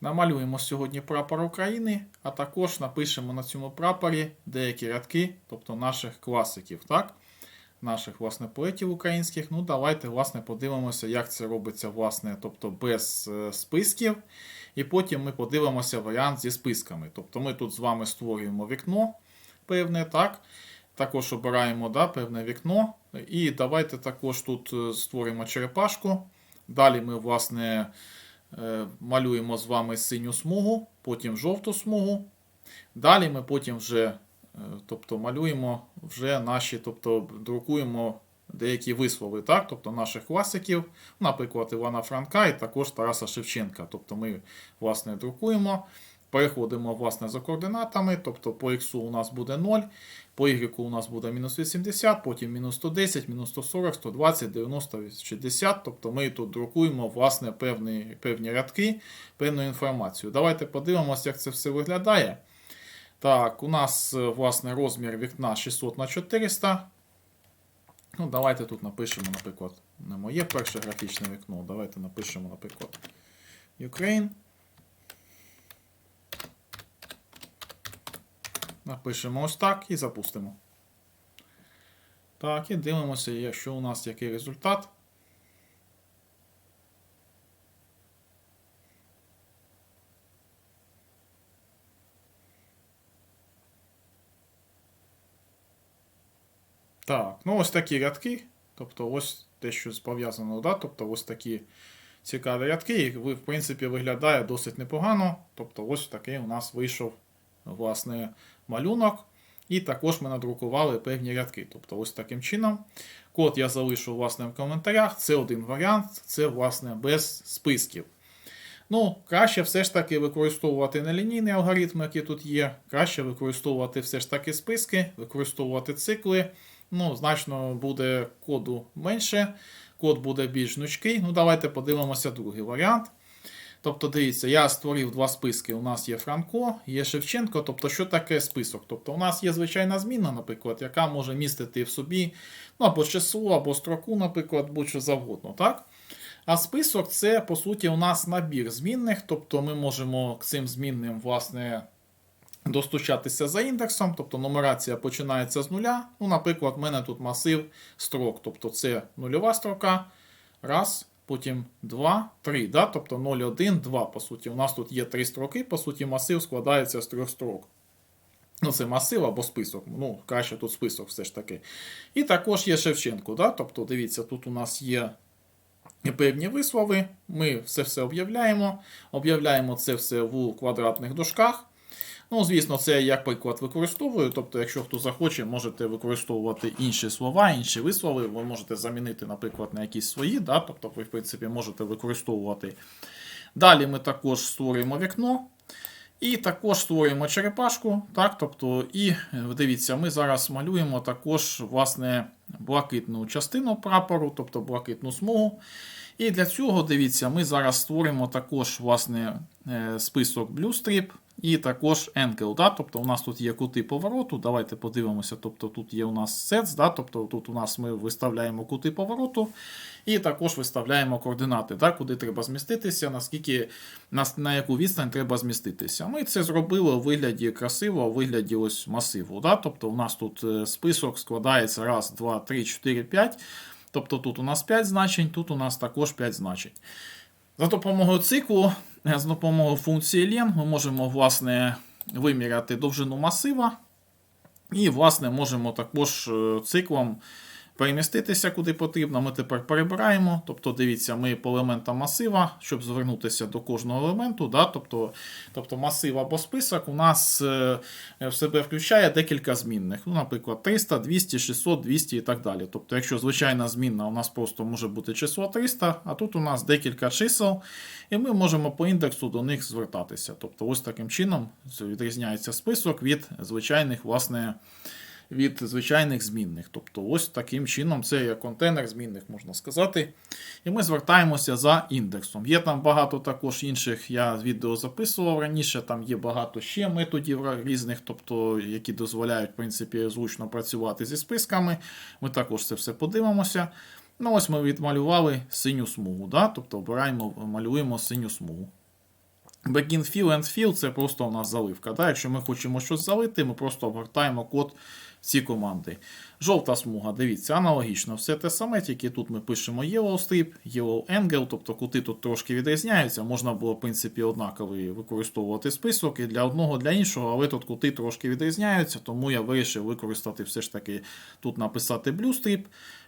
Намалюємо сьогодні прапор України, а також напишемо на цьому прапорі деякі рядки, тобто наших класиків, так? Наших власне поетів українських. Ну, давайте власне подивимося, як це робиться, власне, тобто без е, списків. І потім ми подивимося варіант зі списками. Тобто ми тут з вами створюємо вікно певне, так? Також обираємо да, певне вікно. І давайте також тут е, створимо черепашку. Далі ми, власне, малюємо з вами синю смугу, потім жовту смугу. Далі ми потім вже е, тобто, малюємо вже наші, тобто друкуємо деякі вислови, так? тобто наших класиків, наприклад, Івана Франка і також Тараса Шевченка. Тобто ми власне друкуємо. Переходимо власне за координатами, тобто по x у нас буде 0, по y у нас буде мінус 80, потім мінус 110, мінус 140, 120, 90, 60. Тобто ми тут друкуємо власне певні, певні рядки, певну інформацію. Давайте подивимося, як це все виглядає. Так, у нас е, власне розмір вікна 600 на 400. Ну, Давайте тут напишемо, наприклад, не моє перше графічне вікно. Давайте напишемо, наприклад, Ukraine. Напишемо ось так і запустимо. Так, і дивимося, якщо у нас який результат. Так, ну ось такі рядки. Тобто ось те, що пов'язано, да? тобто ось такі цікаві рядки, і в принципі виглядає досить непогано. Тобто ось такий у нас вийшов власне малюнок. І також ми надрукували певні рядки. Тобто, ось таким чином. Код я залишу власне в коментарях. Це один варіант, це власне без списків. Ну, краще все ж таки використовувати не лінійний алгоритм, який тут є. Краще використовувати все ж таки списки, використовувати цикли. Ну, значно буде коду менше, код буде більш гнучкий. Ну, давайте подивимося другий варіант. Тобто, дивіться, я створив два списки. У нас є Франко, є Шевченко. Тобто, що таке список? Тобто, у нас є звичайна зміна, наприклад, яка може містити в собі ну, або число, або строку, наприклад, будь-що завгодно. так? А список це, по суті, у нас набір змінних, тобто ми можемо к цим змінним, власне, достучатися за індексом, тобто нумерація починається з нуля. Ну, Наприклад, в мене тут масив строк, тобто це нульова строка. Раз потім 2, 3. Да? Тобто 0, 1, 2, по суті. У нас тут є три строки, по суті, масив складається з трьох строк. Ну, це масив або список. Ну, краще тут список все ж таки. І також є Шевченко. Да? Тобто, дивіться, тут у нас є певні вислови. Ми все все об'являємо. Об'являємо це все в квадратних дужках. Ну, звісно, це як приклад використовую. Тобто, якщо хто захоче, можете використовувати інші слова, інші вислови. Ви можете замінити, наприклад, на якісь свої. Да? Тобто, ви, в принципі, можете використовувати. Далі ми також створюємо вікно. І також створюємо черепашку. Так? Тобто, І дивіться, ми зараз малюємо також власне, блакитну частину прапору, тобто блакитну смугу. І для цього, дивіться, ми зараз створимо також власне, е, список Bluestrip. І також Angle, да? тобто у нас тут є кути повороту. Давайте подивимося. Тобто Тут є у нас sets, да? тобто тут у нас ми виставляємо кути повороту, і також виставляємо координати, да? куди треба зміститися, наскільки, на, на яку відстань треба зміститися. Ми це зробили у вигляді красиво, у вигляді ось масиву. Да? Тобто у нас тут е, список складається 1, 2, 3, 4, 5. Тобто тут у нас 5 значень, тут у нас також 5 значень. За допомогою циклу, за допомогою функції len ми можемо власне, виміряти довжину масива. І, власне, можемо також е, циклом переміститися куди потрібно. Ми тепер перебираємо. Тобто, дивіться, ми по елементам масива, щоб звернутися до кожного елементу. Да? Тобто тобто масив або список у нас е, в себе включає декілька змінних. Ну, Наприклад, 300, 200, 600, 200 і так далі. Тобто, якщо звичайна змінна, у нас просто може бути число 300, а тут у нас декілька чисел, і ми можемо по індексу до них звертатися. Тобто, ось таким чином відрізняється список від звичайних, власне від звичайних змінних. Тобто, ось таким чином це є контейнер змінних, можна сказати. І ми звертаємося за індексом. Є там багато також інших, я відео записував раніше, там є багато ще методів різних, тобто, які дозволяють в принципі, зручно працювати зі списками. Ми також це все подивимося. Ну, ось ми відмалювали синю смугу. Да? Тобто обираємо, малюємо синю смугу. Begin fill and fill це просто у нас заливка. Да? Якщо ми хочемо щось залити, ми просто обгортаємо код ці команди. Жовта смуга, дивіться, аналогічно, все те саме, тільки тут ми пишемо yellow strip, yellow angle, тобто кути тут трошки відрізняються. Можна було, в принципі, однаковий використовувати список і для одного, для іншого, але тут кути трошки відрізняються, тому я вирішив використати все ж таки тут написати blue strip,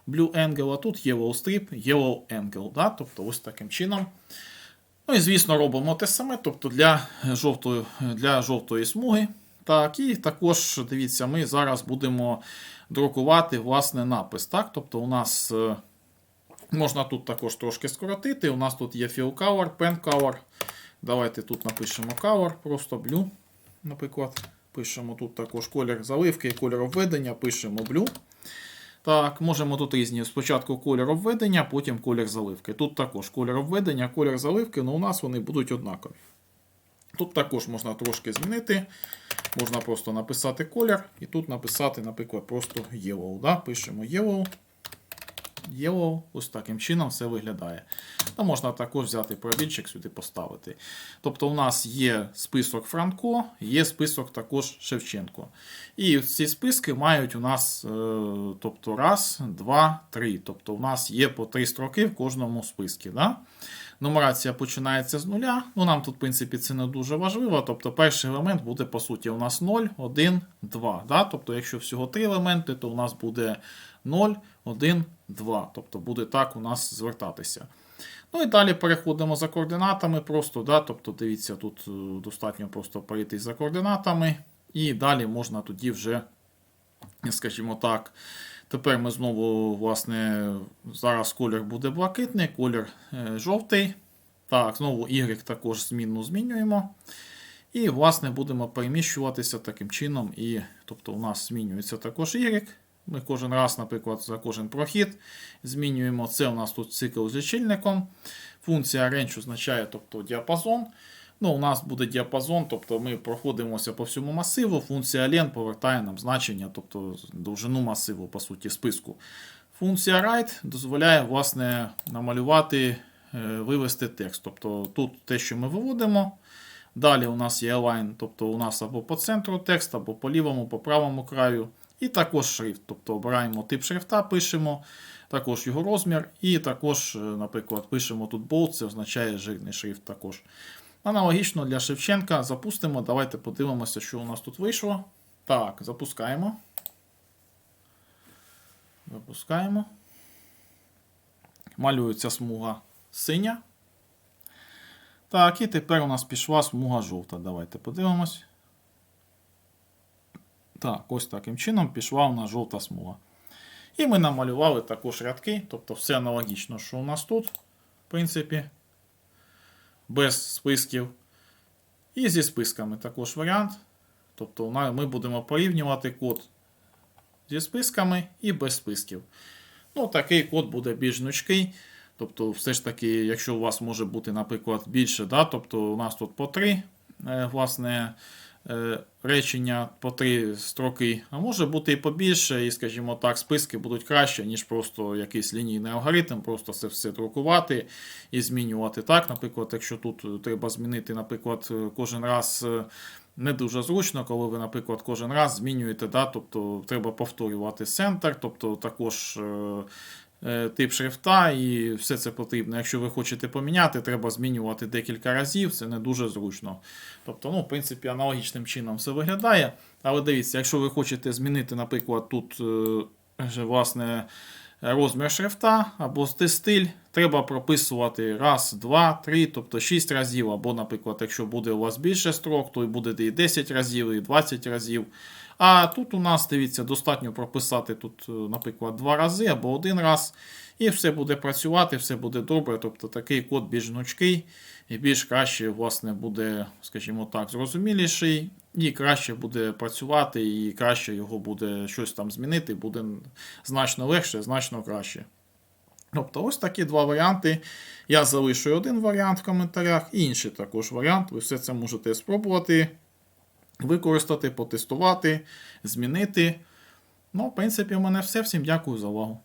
blue angle, а тут yellow strip, yellow angle. Да? Тобто ось таким чином. Ну і звісно, робимо те саме, тобто для жовтої, для жовтої смуги. Так, і також дивіться, ми зараз будемо друкувати власне напис. Так? Тобто у нас е, можна тут також трошки скоротити. У нас тут є fill color, pen color. Давайте тут напишемо color, просто blue. Наприклад, пишемо тут також колір заливки і колір обведення, пишемо blue. Так, можемо тут різні. Спочатку колір обведення, потім колір заливки. Тут також колір обведення, колір заливки, але у нас вони будуть однакові. Тут також можна трошки змінити. Можна просто написати колір, і тут написати, наприклад, просто yellow. Да? Пишемо yellow. Yellow, ось таким чином все виглядає. Та можна також взяти пробільчик сюди поставити. Тобто у нас є список Франко, є список також Шевченко. І ці списки мають у нас е, тобто раз, два, три. Тобто у нас є по три строки в кожному списку. Да? Нумерація починається з нуля. Ну, нам тут, в принципі, це не дуже важливо. Тобто перший елемент буде, по суті, у нас 0, 1, 2. Да? Тобто, якщо всього три елементи, то у нас буде 0, 1, 2. Тобто буде так у нас звертатися. Ну і далі переходимо за координатами. Просто, да? тобто, дивіться, тут е, достатньо просто перейти за координатами. І далі можна тоді вже, скажімо так, Тепер ми знову, власне, зараз колір буде блакитний, колір е, жовтий. Так, знову Y також змінну змінюємо. І, власне, будемо переміщуватися таким чином. І, Тобто, у нас змінюється також Y. Ми кожен раз, наприклад, за кожен прохід змінюємо. Це у нас тут цикл з лічильником. Функція range означає тобто, діапазон. Ну, У нас буде діапазон, тобто ми проходимося по всьому масиву. Функція len повертає нам значення, тобто довжину масиву, по суті, списку. Функція write дозволяє власне, намалювати, е, вивести текст. Тобто тут те, що ми виводимо. Далі у нас є align, тобто у нас або по центру текст, або по лівому, по правому краю. І також шрифт. Тобто обираємо тип шрифта, пишемо, також його розмір. І також, е, наприклад, пишемо тут bold, це означає жирний шрифт також. Аналогічно для Шевченка запустимо. Давайте подивимося, що у нас тут вийшло. Так, запускаємо. Запускаємо. Малюється смуга синя. Так, і тепер у нас пішла смуга жовта. Давайте подивимось. Так, ось таким чином пішла у нас жовта смуга. І ми намалювали також рядки, тобто все аналогічно, що у нас тут, в принципі без списків. І зі списками також варіант. Тобто ми будемо порівнювати код зі списками і без списків. Ну, Такий код буде більш гнучкий. Тобто, все ж таки, якщо у вас може бути, наприклад, більше, да, тобто у нас тут по три е, власне, речення по три строки, а може бути і побільше, і, скажімо так, списки будуть краще, ніж просто якийсь лінійний алгоритм, просто це все друкувати і змінювати. Так, Наприклад, якщо тут треба змінити, наприклад, кожен раз. е, Не дуже зручно, коли ви, наприклад, кожен раз змінюєте, да, тобто треба повторювати центр, тобто також е, е, тип шрифта і все це потрібно. Якщо ви хочете поміняти, треба змінювати декілька разів, це не дуже зручно. Тобто, ну, в принципі, аналогічним чином все виглядає. Але дивіться, якщо ви хочете змінити, наприклад, тут е, власне, розмір шрифта або стиль, треба прописувати раз, два, три, тобто 6 разів. Або, наприклад, якщо буде у вас більше строк, то і буде і 10 разів, і 20 разів. А тут у нас, дивіться, достатньо прописати тут, е, наприклад, два рази або один раз. І все буде працювати, все буде добре. Тобто такий код більш гнучкий і більш краще, власне, буде, скажімо так, зрозуміліший, і краще буде працювати, і краще його буде щось там змінити, буде значно легше, значно краще. Тобто, ось такі два варіанти. Я залишу один варіант в коментарях, інший також варіант. Ви все це можете спробувати використати, потестувати, змінити. Ну, в принципі, у мене все. Всім дякую за увагу.